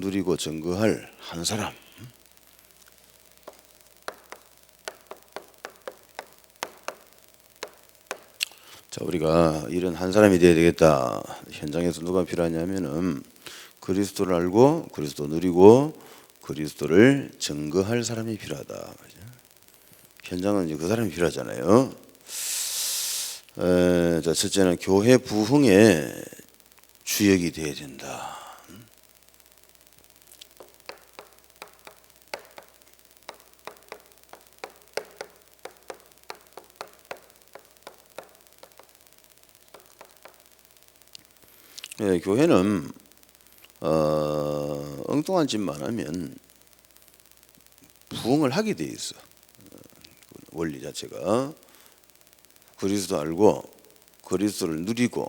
누리고 증거할 한 사람. 자, 우리가 이런 한 사람이 되어야 되겠다. 현장에서 누가 필요하냐면은 그리스도를 알고 그리스도 누리고 그리스도를 증거할 사람이 필요하다. 현장은 이제 그 사람이 필요하잖아요. 에, 자, 첫째는 교회 부흥의 주역이 되어야 된다. 예, 교회는 어, 엉뚱한 짓만 하면 부흥을 하게 돼 있어. 어, 그 원리 자체가 그리스도 알고 그리스도를 누리고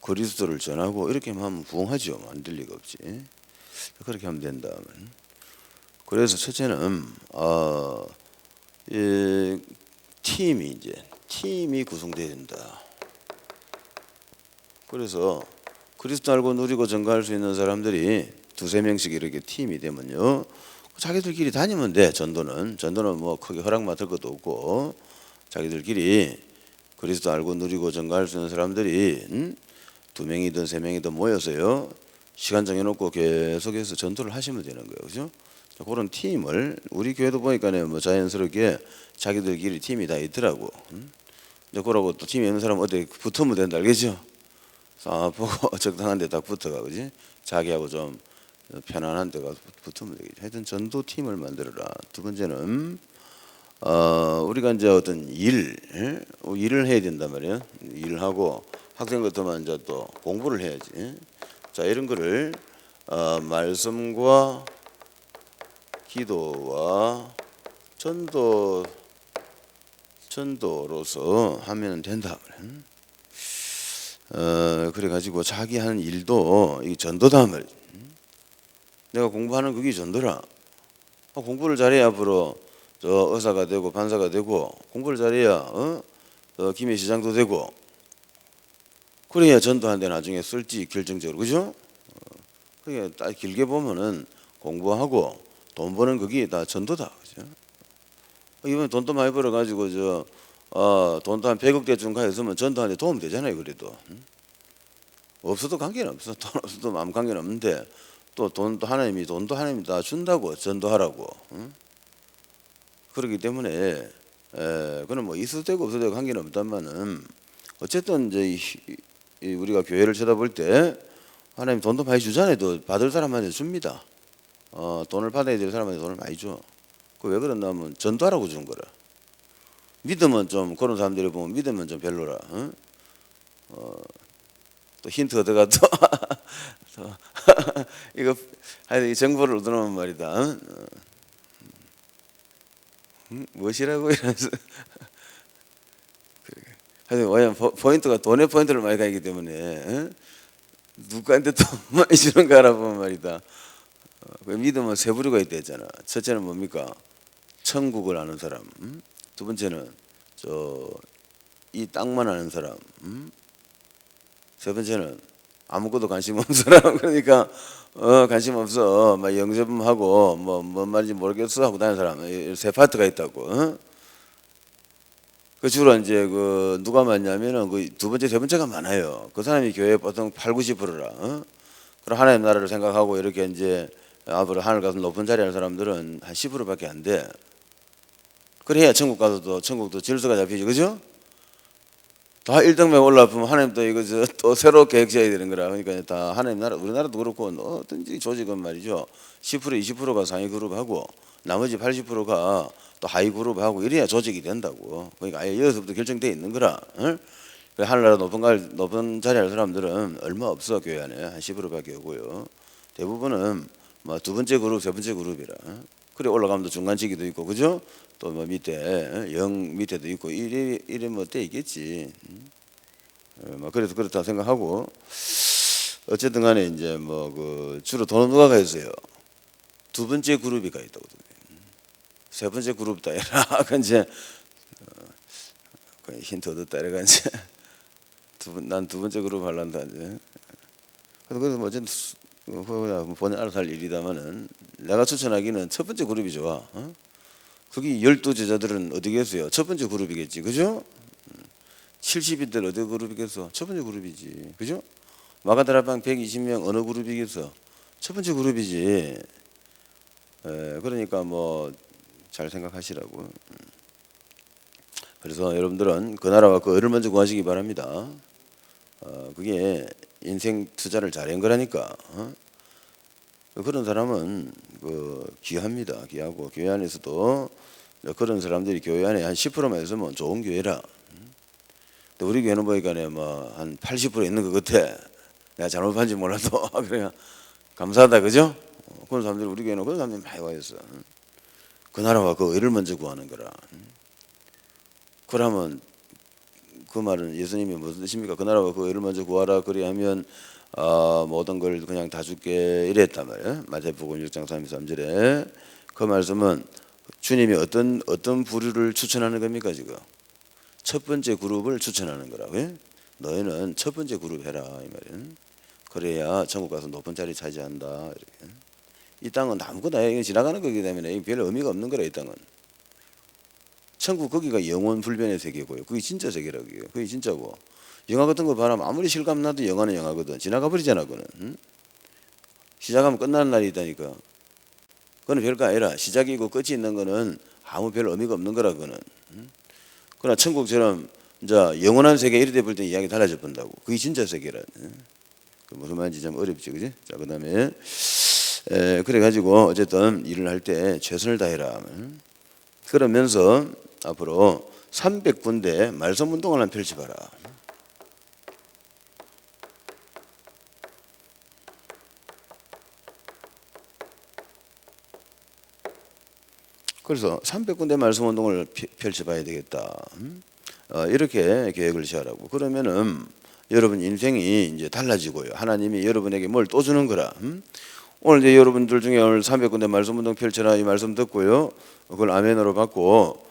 그리스도를 전하고 이렇게 하면 부흥하죠. 안될 리가 없지. 그렇게 하면 된다. 그래서 첫째는 어, 이 팀이 이제 팀이 구성돼야 된다. 그래서 그리스도 알고 누리고 증거할 수 있는 사람들이 두세 명씩 이렇게 팀이 되면요. 자기들끼리 다니면 돼. 전도는 전도는 뭐 크게 허락 맡을 것도 없고 자기들끼리 그리스도 알고 누리고 증거할 수 있는 사람들이 음? 두 명이든 세 명이든 모여서요. 시간 정해놓고 계속해서 전도를 하시면 되는 거예요. 그죠? 그런 팀을 우리 교회도 보니까는 뭐 자연스럽게 자기들끼리 팀이 다 있더라고. 음? 그러고 또 팀이 있는 사람 어디 붙으면 된다 알겠죠? 아 보고 적당한 데딱 붙어가 그지 자기하고 좀 편안한 데가 붙으면 되겠지 하여튼 전도 팀을 만들어라 두 번째는 어 우리가 이제 어떤 일 예? 어, 일을 해야 된단 말이에요 일을 하고 학생 같으면 이제 또 공부를 해야지 자 이런 거를 어 말씀과 기도와 전도 전도로서 하면 된다 말이에요. 어 그래 가지고 자기 하는 일도 이 전도다 말. 내가 공부하는 그게 전도라. 어, 공부를 잘해야 앞으로 저 의사가 되고 판사가 되고 공부를 잘해야 어, 어 김해 시장도 되고 그래야 전도하는데 나중에 쓸지 결정적으로 그죠? 어, 그게 딱 길게 보면은 공부하고 돈 버는 그게 다 전도다 그죠? 어, 이번에 돈도 많이 벌어 가지고 저 어, 돈도 한 100억 대쯤 가 있으면 전도하는데 도움 되잖아요 그래도. 응? 없어도 관계는 없어. 돈 없어도 아무 관계는 없는데 또 돈도 하나님이 돈도 하나님이 다 준다고 전도하라고. 응? 그렇기 때문에 에, 그는 뭐 있어도 되고 없어도 되고 관계는 없다마는 어쨌든 이제 이, 이 우리가 교회를 쳐다볼 때 하나님 돈도 많이 주잖아요. 또 받을 사람한테 줍니다. 어, 돈을 받아야 될 사람한테 돈을 많이 줘그 왜 그러냐 하면 전도하라고 준 거라 믿으면 좀 그런 사람들이 보면 믿으면 좀 별로라. 응? 어, 또 힌트 얻어가 또, 또 이거 하여튼 이 정보를 얻어놓으면 말이다. 응? 어. 응? 무엇이라고 이러면서. 하여튼 왜냐면 포- 포인트가 돈의 포인트를 많이 가기 때문에 응? 누구한테 돈 많이 주는 거 알아보면 말이다. 어, 그 믿으면 세 부류가 있다 했잖아. 첫째는 뭡니까? 천국을 아는 사람. 응? 두 번째는 저 이 땅만 아는 사람. 음? 세 번째는 아무것도 관심 없는 사람. 그러니까 어 관심 없어. 막 영접하고 뭐 뭔 말인지 모르겠어 하고 다니는 사람. 이세 파트가 있다고. 어? 그 주로 이제 그 누가 많냐면은 그 두 번째 세 번째가 많아요. 그 사람이 교회 보통 8, 90%라. 어? 그럼 하나님 나라를 생각하고 이렇게 이제 앞으로 하늘 가서 높은 자리 할 사람들은 한 10%밖에 안 돼. 그래야 천국 가서도 천국도 질서가 잡히지 그죠? 다 1등병 올라가면 하나님 또 이거 저, 또 새로 계획 세야 되는 거라 그러니까 다 하나님 나라 우리나라도 그렇고 어떤지 조직은 말이죠 10% 20%가 상위 그룹 하고 나머지 80%가 또 하위 그룹 하고 이래야 조직이 된다고 그러니까 아예 여기서부터 결정돼 있는 거라 응? 그 하늘나라 높은 갈 높은 자리 할 사람들은 얼마 없어 교회 안에 한 10%밖에 없고요 대부분은 뭐 두 번째 그룹 세 번째 그룹이라 응? 그래 올라가면 또 중간치기도 있고 그죠? 또 뭐 밑에 영 밑에도 있고 이래 이래 뭐때 있겠지. 어, 뭐 그래서 그렇다 생각하고 어쨌든 간에 이제 뭐 그 주로 돈 누가 가 있어요. 두 번째 그룹이 가 있다고. 세 번째 그룹 다 해라. 그 이제 어, 그 힌트 얻었다 이래가 이제 두난두 번째 그룹 하란다 이제. 그래서 그래서 뭐 어쨌든 수- 그거야 본인 알아서 할 일이다마는 내가 추천하기는 첫 번째 그룹이 좋아. 어? 거기 열두 제자들은 어디겠어요? 첫 번째 그룹이겠지, 그죠? 70인들 어디 그룹이겠어? 첫 번째 그룹이지, 그죠? 마가다라방 120명 어느 그룹이겠어? 첫 번째 그룹이지. 에, 그러니까 뭐 잘 생각하시라고. 음. 그래서 여러분들은 그 나라와 그 을을 먼저 구하시기 바랍니다. 어, 그게 인생 투자를 잘한 거라니까. 어? 그런 사람은 그 귀합니다. 귀하고 교회 안에서도 그런 사람들이 교회 안에 한 10%만 있으면 좋은 교회라. 근데 우리 교회는 보니까 뭐한 80% 있는 것 같아. 내가 잘못 봤는지 몰라도 그래 감사하다 그죠? 어, 그런 사람들이 우리 교회는 그런 사람들이 많이 와 있어. 그 나라와 그 의를 먼저 구하는 거라. 그러면 그 말은 예수님이 무슨 뜻입니까? 그 나라와 그 의를 먼저 구하라 그리하면 아, 모든 걸 그냥 다 줄게 이랬단 말이에요. 마태복음 6장 33절에 그 말씀은 주님이 어떤 어떤 부류를 추천하는 겁니까 지금? 첫 번째 그룹을 추천하는 거라고요. 너희는 첫 번째 그룹 해라 이 말이에요. 그래야 천국 가서 높은 자리 차지한다 이렇게. 이 땅은 아무거나 해. 이거 지나가는 거기 때문에 별 의미가 없는 거라 이 땅은. 천국 거기가 영원 불변의 세계고요. 그게 진짜 세계라고요. 그게 진짜고. 영화 같은 거 봐라. 아무리 실감 나도 영화는 영화거든. 지나가 버리잖아, 그는. 응? 시작하면 끝나는 날이 있다니까. 그거는 별거 아니라 시작이고 끝이 있는 거는 아무 별 의미가 없는 거라 그는. 응? 그러나 천국처럼 이제 영원한 세계 이래 돼볼 때 이야기 달라져 본다고. 그게 진짜 세계라. 응? 그 무슨 말인지 좀 어렵지, 그지? 자, 그다음에 에, 그래 가지고 어쨌든 일을 할 때 최선을 다해라. 응? 그러면서 앞으로 300군데 말씀 운동을 한 펼쳐봐라. 그래서 300군데 말씀 운동을 피- 펼쳐봐야 되겠다. 음? 어, 이렇게 계획을 세우라고. 그러면은 여러분 인생이 이제 달라지고요. 하나님이 여러분에게 뭘 또 주는 거라. 음? 오늘 이제 여러분들 중에 오늘 300군데 말씀 운동 펼쳐라 이 말씀 듣고요. 그걸 아멘으로 받고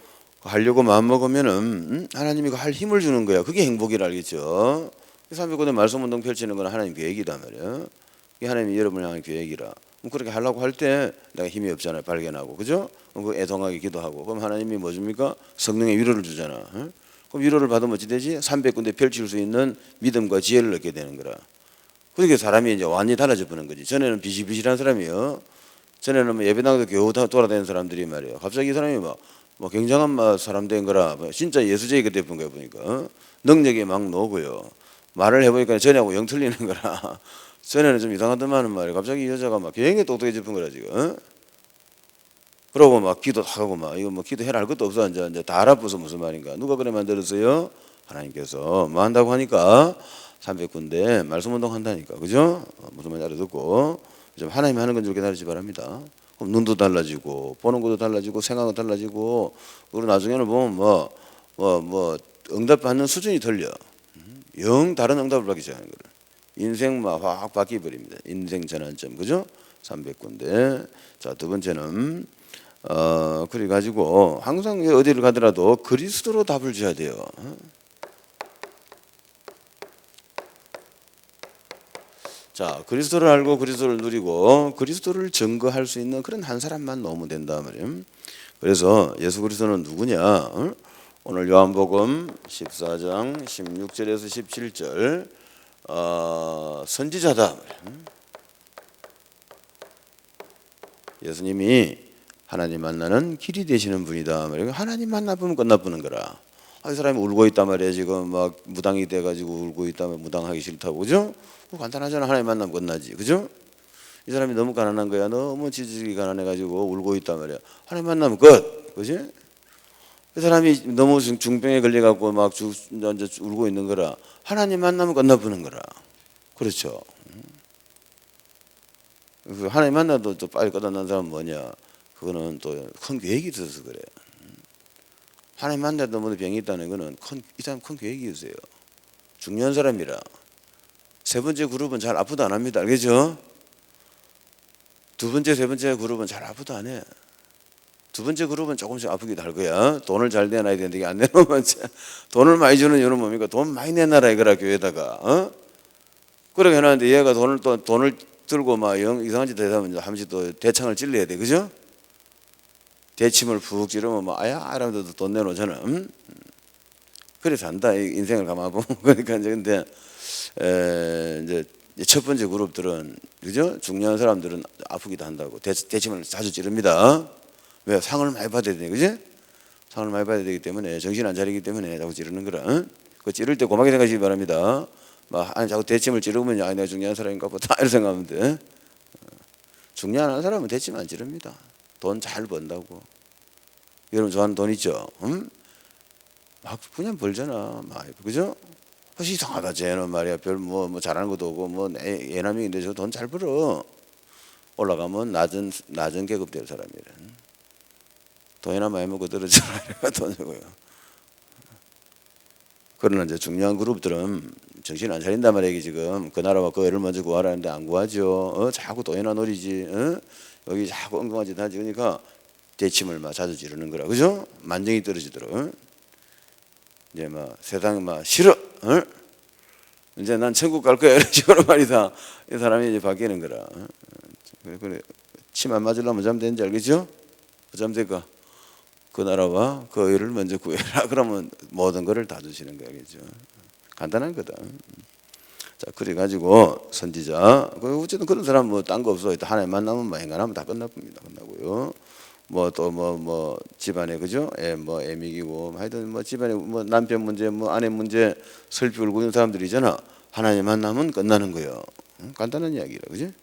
하려고 마음 먹으면은 음? 하나님이 그할 힘을 주는 거야. 그게 행복이라 알겠죠. 300군데 말씀 운동 펼치는 건 하나님 계획이다 말이야. 이게 하나님이 여러분을 향한 계획이라. 그럼 그렇게 하려고 할 때 내가 힘이 없잖아요. 발견하고 그죠? 그 애통하게 기도하고 그럼 하나님이 뭐 줍니까? 성령의 위로를 주잖아. 응? 그럼 위로를 받으면 어찌 되지? 300군데 펼칠 수 있는 믿음과 지혜를 얻게 되는 거라. 그렇게 사람이 이제 완전히 달라져 보는 거지. 전에는 비실비실한 사람이요. 전에는 뭐 예배당도 겨우 다 돌아다니는 사람들이 말이에요. 갑자기 이 사람이 막, 뭐 굉장한 막 사람 된 거라. 뭐 진짜 예수제이가 돼본 거야 보니까. 어? 능력이 막 나오고요. 말을 해보니까 전하고 영 틀리는 거라. 전에는 좀 이상하더만은 말이야. 갑자기 이 여자가 막 굉장히 똑똑해졌던 거라 지금. 어? 그러고 막 기도 하고 막 이거 뭐 기도해라 할 것도 없어 이제 이제 다 알아보서 무슨 말인가. 누가 그래 만들었어요? 하나님께서 뭐 한다고 하니까 300군데 말씀 운동 한다니까 그죠? 어, 무슨 말인지 알아듣고 좀 하나님이 하는 건좀 기다리지 바랍니다. 그럼 눈도 달라지고 보는 것도 달라지고 생각도 달라지고 그리고 나중에는 보면 뭐뭐뭐 응답 받는 수준이 틀려. 음, 영 다른 응답을 받기 시작하는 거를. 인생 막확 바뀌어 버립니다. 인생 전환점 그죠? 300군데. 자 두 번째는 어 그래 가지고 항상 어디를 가더라도 그리스도로 답을 줘야 돼요. 어? 자 그리스도를 알고 그리스도를 누리고 그리스도를 증거할 수 있는 그런 한 사람만 넣으면 된다 말이에요. 그래서 예수 그리스도는 누구냐? 어? 오늘 요한복음 14장 16절에서 17절 어, 선지자다. 예수님이 하나님 만나는 길이 되시는 분이다. 말이에요. 하나님 만나보면 끝나보는 거라. 아, 이 사람이 울고 있단 말이에요. 지금 막 무당이 돼가지고 울고 있다면 무당하기 싫다고 그죠? 뭐 간단하잖아. 하나님 만나면 끝나지. 그죠? 이 사람이 너무 가난한 거야. 너무 지질이 가난해가지고 울고 있단 말이야. 하나님 만나면 끝. 그지? 이 사람이 너무 중- 중병에 걸려갖고 막 주, 이제 울고 있는 거라. 하나님 만나면 끝나보는 거라. 그렇죠. 그 하나님 만나도 또 빨리 끝나는 사람은 뭐냐? 그거는 또 큰 계획이 있어서 그래. 하나님 만나도 뭐 병이 있다는 거는 큰, 이 사람 큰 계획이 있어요. 중요한 사람이라. 세 번째 그룹은 잘 아프도 안 합니다. 알겠죠? 두 번째, 세 번째 그룹은 잘 아프도 안 해. 두 번째 그룹은 조금씩 아프기도 할 거야. 돈을 잘 내놔야 되는데 안 내놓으면 참- 돈을 많이 주는 이유는 뭡니까? 돈 많이 내놔라 이거라 교회다가. 어? 그렇게 해놨는데 얘가 돈을 또 돈을 들고 막 영, 이상한 짓 하다 보면 한 번씩 또 대창을 찔러야 돼, 그죠? 대침을 푹 찌르면 뭐 아야 이러면서 돈 내놓잖아. 음? 그래 산다 이 인생을 가만 보면 그러니까 이제 근데 에, 이제 첫 번째 그룹들은 그죠? 중요한 사람들은 아프기도 한다고 대, 대침을 자주 찌릅니다. 왜 상을 많이 받아야 되니 그지? 상을 많이 받아야 되기 때문에 정신 안 차리기 때문에 자꾸 찌르는 거라. 응? 그 찌를 때 고맙게 생각하시기 바랍니다. 막 아니 자꾸 대침을 찌르면 아 내가 중요한 사람인가 보다 이렇게 생각하면 돼. 어. 중요한 사람은 대침 안 찌릅니다. 돈 잘 번다고. 여러분 좋아하는 돈 있죠? 응? 막 그냥 벌잖아. 막 그죠? 혹시 이상하다 쟤는 말이야 별뭐 뭐 잘하는 것도 없고 뭐 애- 예남이인데 저 돈 잘 벌어. 올라가면 낮은 낮은 계급 될 사람이래. 돈이나 많이 먹고 떨어져라 돈 주고요. 그러나 이제 중요한 그룹들은 정신 안 차린단 이게 지금 그 나라가 그 애를 먼저 구하라는데 안 구하죠. 어? 자꾸 돈이나 노리지. 어? 여기 자꾸 엉뚱한 짓 하지 그러니까 대침을 막 자주 지르는 거라 그죠? 만정이 떨어지도록. 어? 이제 막 세상 막 싫어. 어? 이제 난 천국 갈 거야 이런 식으로 말이다. 이 사람이 이제 바뀌는 거라. 어? 그래, 그래. 침안 맞으려면 어쩌면 되는지 알겠죠? 어쩌면 될까? 그 나라와 그 의를 먼저 구해라. 그러면 모든 것을 다 주시는 거야, 알겠죠? 간단한 거다. 자, 그래 가지고 선지자. 그 어쨌든 그런 사람 뭐 딴 거 없어. 일단 하나님 만나면 뭐 행간하면 다 끝납니다. 끝나고요. 뭐또뭐뭐 집안에 그죠? 애 뭐 애미기고 하여튼 뭐 집안에 뭐 남편 문제 뭐 아내 문제 슬피 울고 있는 사람들이잖아. 하나님 만나면 끝나는 거예요. 응? 간단한 이야기라, 그지?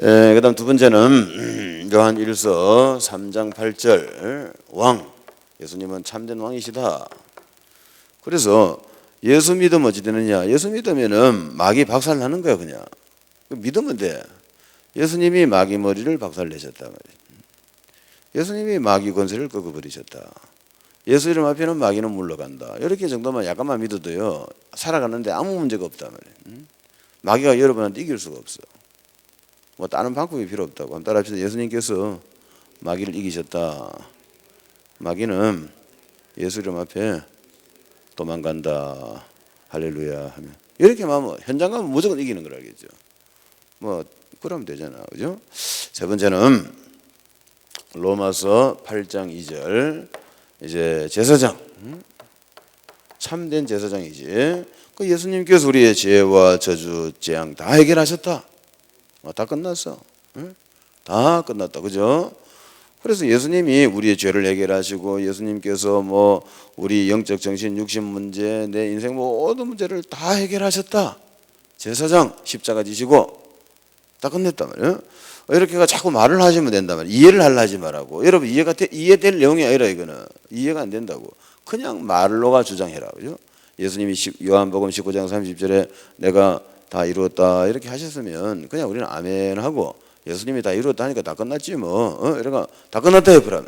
에, 그다음 두 번째는 음, 요한 1서 3장 8절 왕 예수님은 참된 왕이시다. 그래서 예수 믿으면 어찌 되느냐? 예수 믿으면은 마귀 박살 나는 거야 그냥. 믿으면 돼. 예수님이 마귀 머리를 박살 내셨다 말이야. 예수님이 마귀 권세를 꺾어버리셨다. 예수 이름 앞에는 마귀는 물러간다. 이렇게 정도만 약간만 믿어도요 살아가는데 아무 문제가 없다 말이야. 응? 마귀가 여러분한테 이길 수가 없어. 뭐 다른 방법이 필요 없다고. 한번 따라합시다. 예수님께서 마귀를 이기셨다. 마귀는 예수 이름 앞에 도망간다. 할렐루야 하면 이렇게 하면 현장 가면 무조건 이기는 걸 알겠죠. 뭐 그러면 되잖아. 그죠? 세 번째는 로마서 8장 2절 이제 제사장 음? 참된 제사장이지. 그 예수님께서 우리의 죄와 저주 재앙 다 해결하셨다. 어, 다 끝났어. 응? 다 끝났다. 그죠? 그래서 예수님이 우리의 죄를 해결하시고 예수님께서 뭐 우리 영적 정신 육신 문제 내 인생 모든 문제를 다 해결하셨다. 제사장 십자가 지시고 다 끝냈단 말이에요. 이렇게가 자꾸 말을 하시면 된단 말이에요. 이해를 하려 하지 말라고. 여러분 이해가 돼, 이해될 내용이 아니라 이거는 이해가 안 된다고. 그냥 말로가 주장해라. 그죠? 예수님이 십- 요한복음 19장 30절에 내가 다 이루었다 이렇게 하셨으면 그냥 우리는 아멘 하고 예수님이 다 이루었다 하니까 다 끝났지 뭐. 어? 이러니까 다 끝났다 해보라.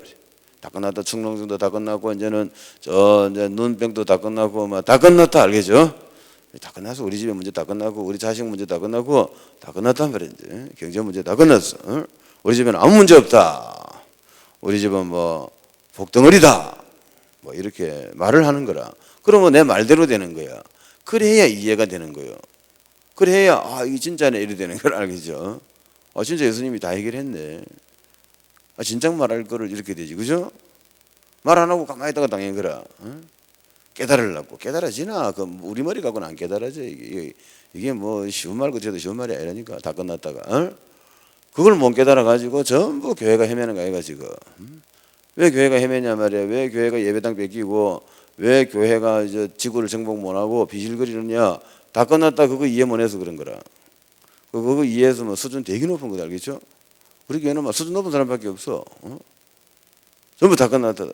다 끝났다 충농증도 다 끝났고 이제는 저 이제 눈병도 다 끝나고 막다 끝났다 알겠죠? 다 끝나서 우리 집의 문제 다 끝나고 우리 자식 문제 다 끝나고 다 끝났단 이제 경제 문제 다 끝났어. 어? 우리 집에는 아무 문제 없다. 우리 집은 뭐 복덩어리다. 뭐 이렇게 말을 하는 거라. 그러면 내 말대로 되는 거야. 그래야 이해가 되는 거예요. 그래야 아 이게 진짜네 이래 되는 걸 알겠죠. 아 진짜 예수님이 다 해결했네. 아 진작 말할 거를 이렇게 되지 그죠? 말 안 하고 가만히 있다가 당한 거라. 어? 깨달으려고 깨달아지나 그 우리 머리 갖고는 안 깨달아져 이게 이게, 뭐 쉬운 말 그쳐도 쉬운 말이 아니라니까 다 끝났다가 어? 그걸 못 깨달아 가지고 전부 교회가 헤매는 거야 지금. 음? 왜 교회가 헤매냐 말이야. 왜 교회가 예배당 뺏기고 왜 교회가 이제 지구를 정복 못하고 비실거리느냐. 다 끝났다 그거 이해 못 해서 그런 거라. 그- 그거 이해해서 뭐 수준 되게 높은 거다 알겠죠? 우리 교회는 막 수준 높은 사람밖에 없어. 어? 전부 다 끝났다.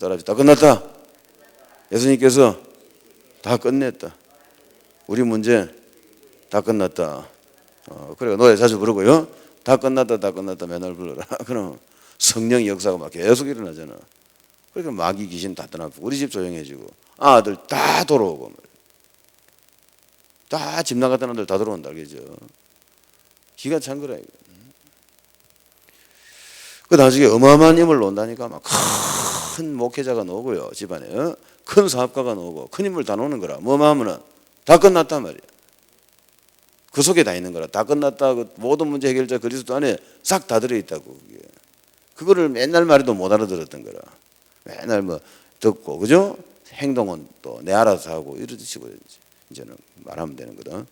따라합시다. 다 끝났다. 예수님께서 다 끝냈다. 우리 문제 다 끝났다. 어, 그래 노래 자주 부르고요. 다 끝났다, 다 끝났다 맨날 불러라. 그럼 성령 역사가 막 계속 일어나잖아. 그러니까 마귀 귀신 다 떠나고 우리 집 조용해지고 아들 다 돌아오고 다 집 나갔던 아들 다 들어온다 알겠죠? 기가 찬 거라 이거. 그 나중에 어마어마한 힘을 놓는다니까 막 큰 목회자가 나오고요 집안에 어? 큰 사업가가 나오고 큰 힘을 다 놓는 거라 뭐만 하면은 다 끝났단 말이야. 그 속에 다 있는 거라. 다 끝났다. 그 모든 문제 해결자 그리스도 안에 싹 다 들어 있다고. 그게. 그거를 맨날 말해도 못 알아들었던 거라. 맨날 뭐 듣고 그죠? 행동은 또 내 알아서 하고 이러듯이고 이제는 말하면 되는 거다.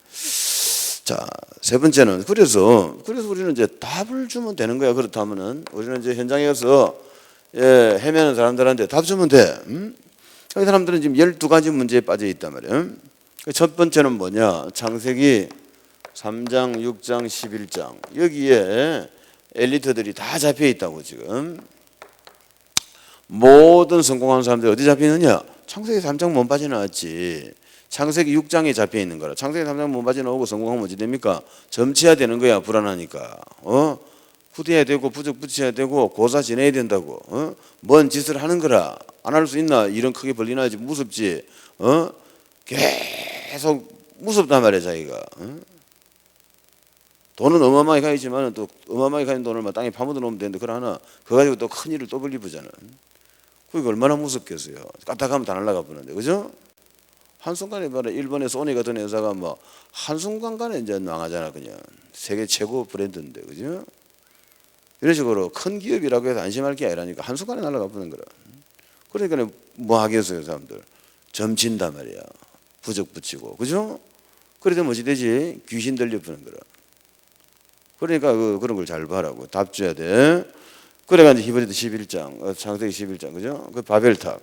자, 세 번째는 그래서 그래서 우리는 이제 답을 주면 되는 거야. 그렇다면은 우리는 이제 현장에 가서 예, 헤매는 사람들한테 답 주면 돼. 음? 그 사람들은 지금 12가지 문제에 빠져 있단 말이에요. 그첫 번째는 뭐냐? 창세기 3장, 6장, 11장. 여기에 엘리트들이 다 잡혀 있다고 지금. 모든 성공한 사람들이 어디 잡혀 있느냐? 창세기 3장 못 빠져나왔지. 창세기 6장에 잡혀 있는 거라. 창세기 3장 못 빠져나오고 성공하면 어찌 됩니까? 점치해야 되는 거야. 불안하니까. 어? 후대해야 되고 부적 붙여야 되고 고사 지내야 된다고. 어? 뭔 짓을 하는 거라. 안 할 수 있나? 이런 크게 벌리나 지 무섭지. 어? 계속 무섭단 말이야 자기가. 어? 돈은 어마어마하게 가있지만 또 어마어마하게 가진 돈을 막 땅에 파묻어 놓으면 되는데 그걸 하나 그거 가지고 또 큰 일을 또 벌리부잖아. 그게 얼마나 무섭겠어요. 까딱하면 다 날아가 버는데 그죠? 한순간에 봐라 일본의 소니 같은 회사가 뭐 한순간간에 이제 망하잖아 그냥 세계 최고 브랜드인데 그죠? 이런 식으로 큰 기업이라고 해서 안심할 게 아니라니까 한순간에 날아가 버는 거라. 그러니까 뭐 하겠어요 사람들 점친단 말이야. 부적 붙이고 그죠? 그래도 뭐지 되지 귀신 들려 부는 거라. 그러니까 그, 그런 걸 잘 봐라고 답 줘야 돼. 그래가 이제 히브리서 11장, 어, 창세기 11장 그죠? 그 바벨탑.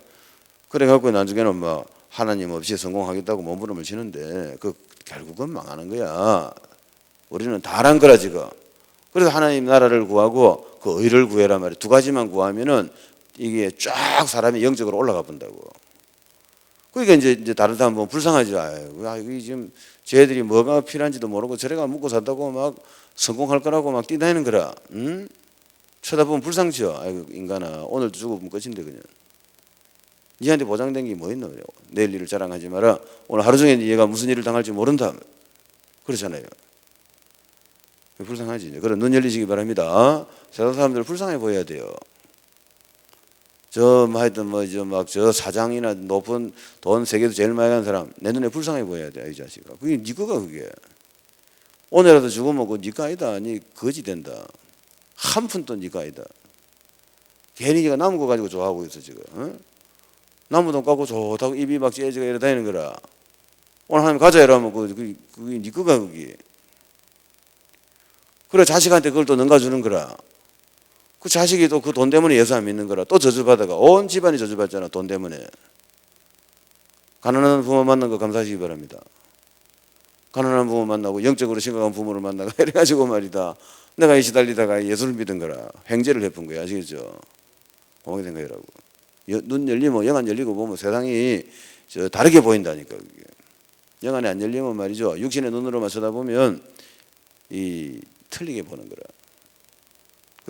그래 갖고 나중에는 뭐 하나님 없이 성공하겠다고 몸부림을 치는데 그 결국은 망하는 거야. 우리는 다란 거라 지금. 그래서 하나님 나라를 구하고 그 의를 구해라 말이야. 두 가지만 구하면은 이게 쫙 사람이 영적으로 올라가 본다고. 그러니까 이제, 이제 다른 사람 보면 불쌍하지. 아이고, 아, 이게 지금 쟤들이 뭐가 필요한지도 모르고 저래가 묵고 산다고 막 성공할 거라고 막 뛰다니는 거라. 응? 쳐다보면 불쌍지요. 아이고, 인간아. 오늘 죽으면 끝인데, 그냥. 니한테 보장된 게 뭐 있노? 내일 일을 자랑하지 마라. 오늘 하루 종일 얘가 무슨 일을 당할지 모른다. 그렇잖아요. 불쌍하지. 그럼 눈 열리시기 바랍니다. 세상 사람들 불쌍해 보여야 돼요. 저, 뭐 하여튼 뭐, 저, 막, 저 사장이나 높은 돈 세계도 제일 많이 가는 사람, 내 눈에 불쌍해 보여야 돼, 이 자식아. 그게 니 거가, 그게. 오늘라도 죽으면 그거 니가 아니다. 니 거지 된다. 한 푼도 니가 아니다. 괜히 니가 남은 거 가지고 좋아하고 있어, 지금. 어? 돈 갖고 좋다고 입이 막 째지가 이래 다니는 거라. 오늘 하나님 가자 이러면 그, 그, 그게 니 거가, 그게. 그래, 자식한테 그걸 또 넘겨주는 거라. 그 자식이 또 그 돈 때문에 예수 안 믿는 거라. 또 저주받아가. 온 집안이 저주받잖아 돈 때문에. 가난한 부모 만난 거 감사하시기 바랍니다. 가난한 부모 만나고 영적으로 심각한 부모를 만나가. 이래가지고 말이다. 내가 이 시달리다가 예수를 믿은 거라. 횡재를 해픈 거야. 아시겠죠? 공하게 된 거라고 눈 열리면 영안 열리고 보면 세상이 저 다르게 보인다니까 그게 영안이 안 열리면 말이죠 육신의 눈으로만 쳐다보면 이 틀리게 보는 거라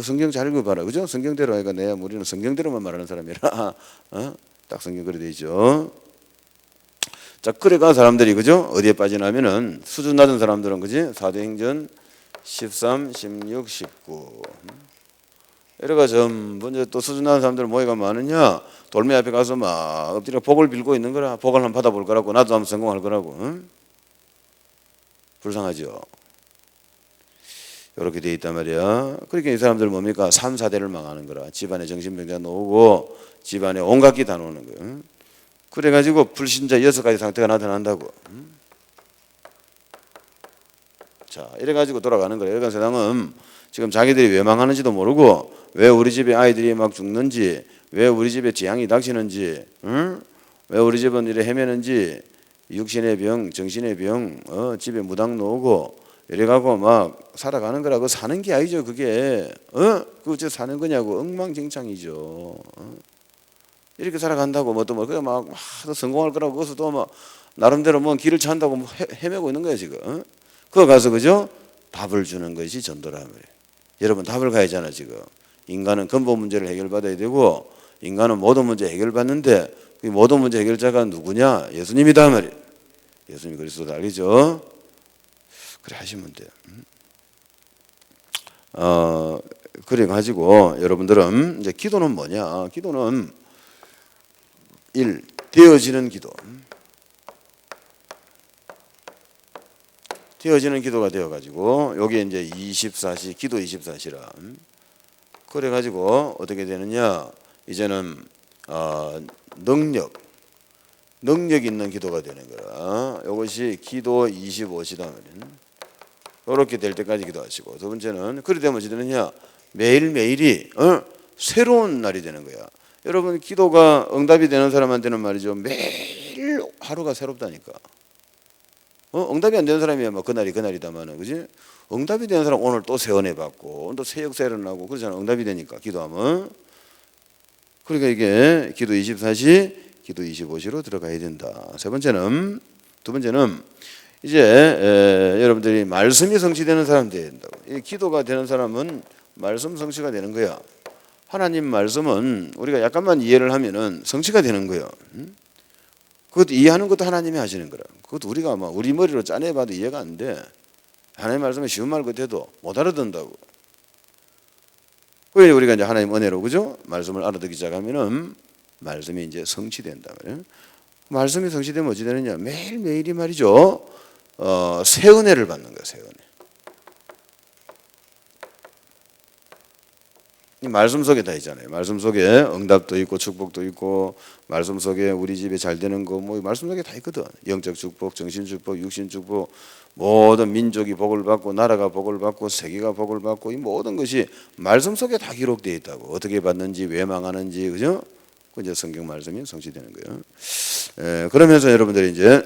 그 성경 잘 읽어봐라. 그죠? 성경대로 하니까 내가 우리는 성경대로만 말하는 사람이라. 어? 딱 성경 그래 되죠. 자, 그래가 사람들이 그죠? 어디에 빠지냐면은 수준 낮은 사람들은 그지? 사도행전 13, 16, 19. 이래가 전부 이제 또 수준 낮은 사람들 모여가 많으냐? 돌멩이 앞에 가서 막 엎드려 복을 빌고 있는 거라. 복을 한번 받아볼 거라고. 나도 한번 성공할 거라고. 응? 불쌍하죠. 이렇게 돼 있단 말이야. 그러니까 이 사람들 뭡니까? 3, 4대를 망하는 거라. 집안에 정신병자 놓고 집안에 온갖 게다 놓는 거예요. 그래가지고 불신자 여섯 가지 상태가 나타난다고. 자, 이래가지고 돌아가는 거예요. 이런 세상은 지금 자기들이 왜 망하는지도 모르고 왜 우리 집에 아이들이 막 죽는지 왜 우리 집에 재앙이 닥치는지 응? 왜 우리 집은 이래 헤매는지 육신의 병, 정신의 병, 어, 집에 무당 놓고 이래가고 막 살아가는 거라고 사는 게 아니죠 그게. 어? 그저 사는 거냐고 엉망진창이죠. 어? 이렇게 살아간다고 뭐또 뭐 그냥 막, 막 성공할 거라고 거기서 또막 나름대로 뭐 길을 찾는다고 뭐 헤, 헤매고 있는 거야 지금. 어? 그거 가서 그죠? 답을 주는 것이 거예요. 여러분 답을 가야잖아 지금 인간은 근본 문제를 해결받아야 되고 인간은 모든 문제 해결받는데 그 모든 문제 해결자가 누구냐? 예수님이다 말이에요. 예수님 그리스도다 알겠죠? 그래 하시면 돼요. 어, 그래 가지고 여러분들은 이제 기도는 뭐냐? 기도는 일 되어지는 기도. 되어지는 기도가 되어 가지고 여기 이제 24시 기도 24시라 그래가지고 어떻게 되느냐 이제는 어, 능력 능력 있는 기도가 되는 거라 이것이 기도 25시다 말이야. 이렇게 될 때까지 기도하시고 두 번째는 그리 되면 어찌 되느냐 매일 매일이 어? 새로운 날이 되는 거야. 여러분 기도가 응답이 되는 사람한테는 말이죠 매일 하루가 새롭다니까. 어? 응답이 안 되는 사람이야. 뭐 그날이 그날이다마는. 그지? 응답이 되는 사람 오늘 또새 은혜 받고 또새 역사 일어나고 그러잖아. 응답이 되니까 기도하면. 그러니까 이게 기도 24시 기도 25시로 들어가야 된다. 세 번째는 두 번째는 이제 에, 여러분들이 말씀이 성취되는 사람 돼야 된다고. 이 기도가 되는 사람은 말씀 성취가 되는 거야. 하나님 말씀은 우리가 약간만 이해를 하면은 성취가 되는 거예요 음? 그것도 이해하는 것도 하나님이 하시는 거라. 그것도 우리가 막 우리 머리로 짜내봐도 이해가 안 돼. 하나님 말씀에 쉬운 말 같아도 못 알아듣는다고. 왜 우리가 이제 하나님 은혜로 그죠? 말씀을 알아듣기 시작하면은 말씀이 이제 성취된다 말이에요. 말씀이 성취되면 어찌 되느냐? 매일 매일이 말이죠. 어, 새 은혜를 받는 거야, 새 은혜. 말씀 속에 다 있잖아요. 말씀 속에 응답도 있고 축복도 있고 말씀 속에 우리 집에 잘 되는 거 뭐 말씀 속에 다 있거든. 영적 축복, 정신 축복, 육신 축복 모든 민족이 복을 받고 나라가 복을 받고 세계가 복을 받고 이 모든 것이 말씀 속에 다 기록되어 있다고. 어떻게 받는지 왜 망하는지 그죠? 그 이제 성경 말씀이 성취되는 거예요. 에, 그러면서 여러분들이 이제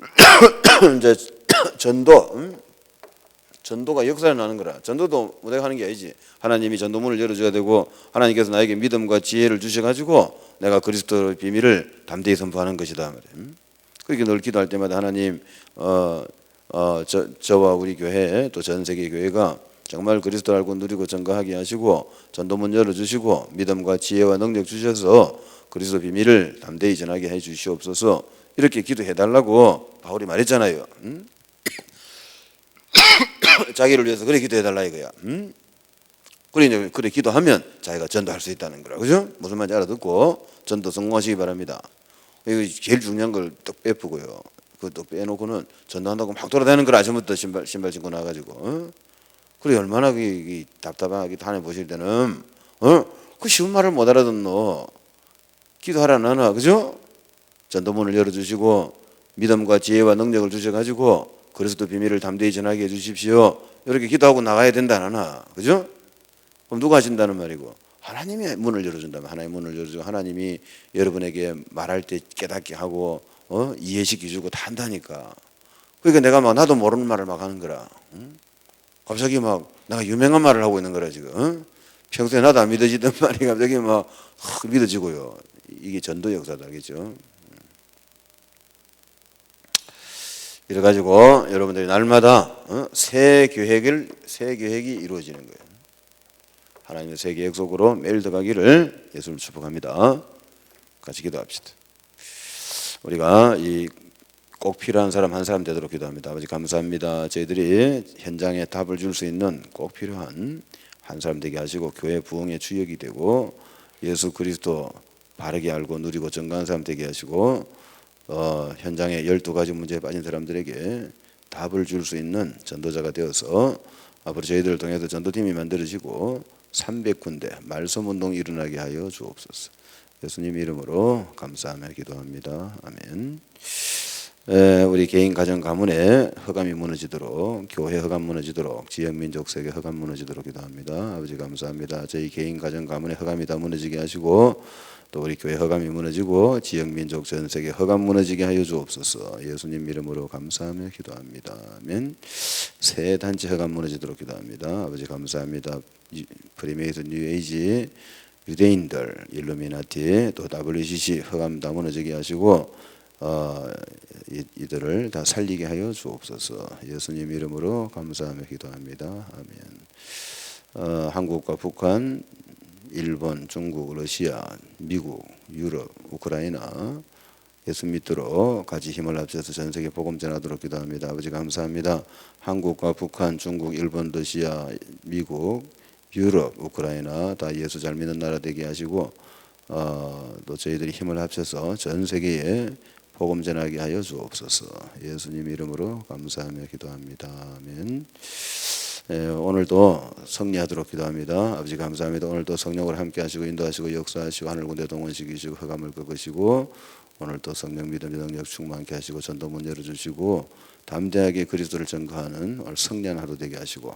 이제 전도 음? 전도가 역사를 나는 거라. 전도도 내가 하는 게 아니지. 하나님이 전도문을 열어줘야 되고 하나님께서 나에게 믿음과 지혜를 주셔가지고 내가 그리스도의 비밀을 담대히 선포하는 것이다. 말이에요. 그렇게 늘 기도할 때마다 하나님 어, 어, 저, 저와 우리 교회 또 전 세계 교회가 정말 그리스도 알고 누리고 전가하게 하시고 전도문 열어주시고 믿음과 지혜와 능력 주셔서 그리스도 비밀을 담대히 전하게 해 주시옵소서 이렇게 기도해 달라고 바울이 말했잖아요. 음? 자기를 위해서 그래 기도해 달라 이거야. 음? 그래 그래 기도하면 자기가 전도할 수 있다는 거라. 그죠? 무슨 말인지 알아듣고 전도 성공하시기 바랍니다. 이거 제일 중요한 걸 딱 빼쁘고요. 그것도 빼놓고는 전도한다고 막 돌아다니는 걸 아침부터 신발 신발 신고 나가지고. 어? 그래 얼마나 그, 이 답답하게 다녀 보실 때는 어? 그 쉬운 말을 못 알아듣노. 기도하라 나나 그죠? 전도문을 열어주시고 믿음과 지혜와 능력을 주셔가지고 그리스도 비밀을 담대히 전하게 해주십시오. 이렇게 기도하고 나가야 된다 나나 그죠? 그럼 누가 하신다는 말이고 하나님이 문을 열어준다면 하나님 문을 열어주고 하나님이 여러분에게 말할 때 깨닫게 하고 어? 이해시켜주고 다 한다니까. 그러니까 내가 막 나도 모르는 말을 막 하는 거라. 응? 갑자기 막 내가 유명한 말을 하고 있는 거라 지금. 응? 평소에 나도 안 믿어지던 말이 갑자기 막확 믿어지고요. 이게 전도 역사다, 그죠? 이래 가지고 여러분들이 날마다 어? 새 계획을 새 계획이 이루어지는 거예요. 하나님의 새 계획 속으로 매일 들어가기를 예수를 축복합니다. 같이 기도합시다. 우리가 이 꼭 필요한 사람 한 사람 되도록 기도합니다. 아버지 감사합니다. 저희들이 현장에 답을 줄 수 있는 꼭 필요한 한 사람 되게 하시고 교회 부흥의 주역이 되고 예수 그리스도 바르게 알고 누리고 정가한 사람 되게 하시고 어, 현장에 12가지 문제에 빠진 사람들에게 답을 줄 수 있는 전도자가 되어서 앞으로 저희들을 통해서 전도팀이 만들어지고 300군데 말씀 운동이 일어나게 하여 주옵소서. 예수님 이름으로 감사하며 기도합니다. 아멘. 에, 우리 개인 가정 가문에 허감이 무너지도록 교회 허감 무너지도록 지역 민족 세계 허감 무너지도록 기도합니다. 아버지 감사합니다. 저희 개인 가정 가문에 허감이 다 무너지게 하시고 또 우리 교회 허감이 무너지고 지역 민족 전 세계 허감 무너지게 하여 주옵소서. 예수님 이름으로 감사하며 기도합니다. 아멘. 새 단체 허감 무너지도록 기도합니다. 아버지 감사합니다. 이- 프리메이슨 뉴에이지 유대인들 일루미나티 또 WCC 허감 다 무너지게 하시고 어, 이, 이들을 다 살리게 하여 주옵소서. 예수님 이름으로 감사하며 기도합니다. 아멘. 어, 한국과 북한, 일본, 중국, 러시아, 미국, 유럽, 우크라이나 예수 믿도록 같이 힘을 합쳐서 전 세계 복음 전하도록 기도합니다. 아버지 감사합니다. 한국과 북한, 중국, 일본, 러시아, 미국, 유럽, 우크라이나 다 예수 잘 믿는 나라 되게 하시고 어, 또 저희들이 힘을 합쳐서 전 세계에 복음 전하게 하여 주옵소서. 예수님 이름으로 감사하며 기도합니다. 아멘. 예, 오늘도 성리하도록 기도합니다. 아버지 감사합니다. 오늘도 성령을 함께 하시고 인도하시고 역사하시고 하늘 군대 동원시키시고 흑암을 꺾으시고 오늘도 성령 믿음 능력 충만케 하시고 전도문 열어주시고 담대하게 그리스도를 전거하는 오늘 성리한 하루 되게 하시고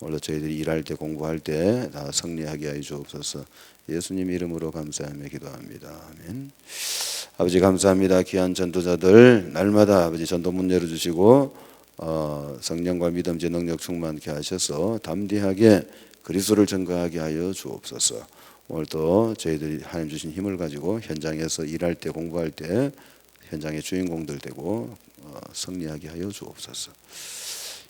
오늘도 저희들이 일할 때 공부할 때 다 성리하게 하여 주옵소서. 예수님 이름으로 감사하며 기도합니다. 아멘. 아버지 감사합니다. 귀한 전도자들 날마다 아버지 전도문 열어주시고 어, 성령과 믿음, 제 능력 충만케 하셔서 담대하게 그리스도를 증거하게 하여 주옵소서. 오늘도 저희들이 하나님 주신 힘을 가지고 현장에서 일할 때 공부할 때 현장의 주인공들 되고 어, 승리하게 하여 주옵소서.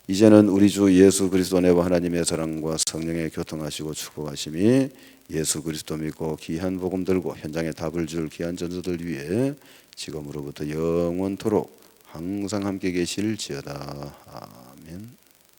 이제는 우리 주 예수 그리스도 내와 하나님의 사랑과 성령의 교통하시고 축복하심이 예수 그리스도 믿고 귀한 복음 들고 현장에 답을 줄 귀한 전도들 위해 지금으로부터 영원토록 항상 함께 계실지어다. 아멘.